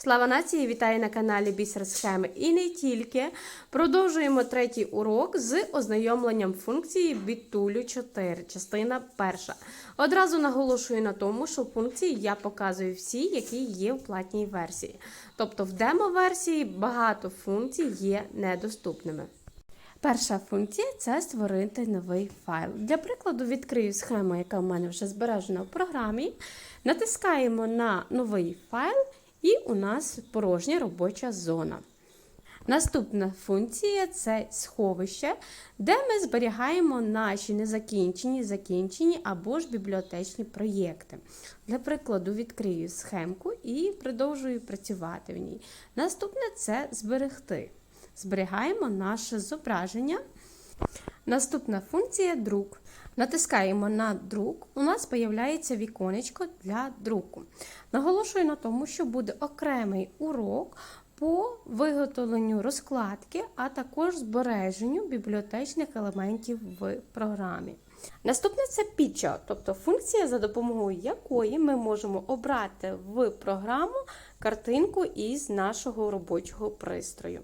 Слава нації! Вітаю на каналі Бісер Схеми і не тільки. Продовжуємо третій урок з ознайомленням функції бітулю 4, частина перша. Одразу наголошую на тому, що функції я показую всі, які є в платній версії. Тобто в демо-версії багато функцій є недоступними. Перша функція це створити новий файл. Для прикладу, відкрию схему, яка в мене вже збережена в програмі. Натискаємо на новий файл, і у нас порожня робоча зона. Наступна функція це сховище, де ми зберігаємо наші незакінчені, закінчені або ж бібліотечні проєкти. Для прикладу, відкрию схемку і продовжую працювати в ній. Наступне це зберегти. Зберігаємо наше зображення. Наступна функція друк. Натискаємо на друк, у нас з'являється віконечко для друку. Наголошую на тому, що буде окремий урок по виготовленню розкладки, а також збереженню бібліотечних елементів в програмі. Наступне це Picture, тобто функція, за допомогою якої ми можемо обрати в програму картинку із нашого робочого пристрою.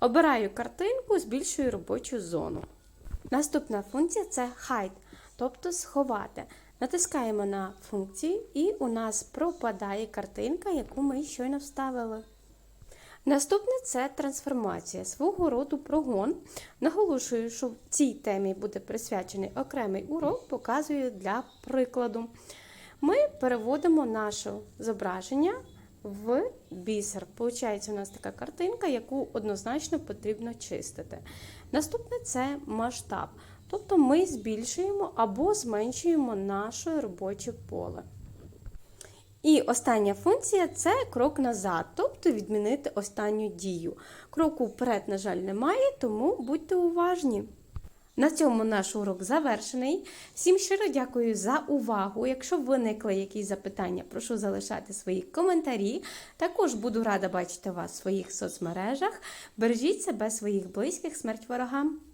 Обираю картинку, збільшую робочу зону. Наступна функція це Hide, тобто сховати. Натискаємо на функцію, і у нас пропадає картинка, яку ми щойно вставили. Наступне це трансформація, свого роду прогон. Наголошую, що в цій темі буде присвячений окремий урок, показую для прикладу. Ми переводимо наше зображення в бісер. Получається у нас така картинка, яку однозначно потрібно чистити. Наступне це масштаб. Тобто ми збільшуємо або зменшуємо наше робоче поле. І остання функція це крок назад, тобто відмінити останню дію. Кроку вперед, на жаль, немає, тому будьте уважні. На цьому наш урок завершений. Всім щиро дякую за увагу. Якщо виникли якісь запитання, прошу залишати свої коментарі. Також буду рада бачити вас в своїх соцмережах. Бережіть себе, своїх близьких, смерть ворогам!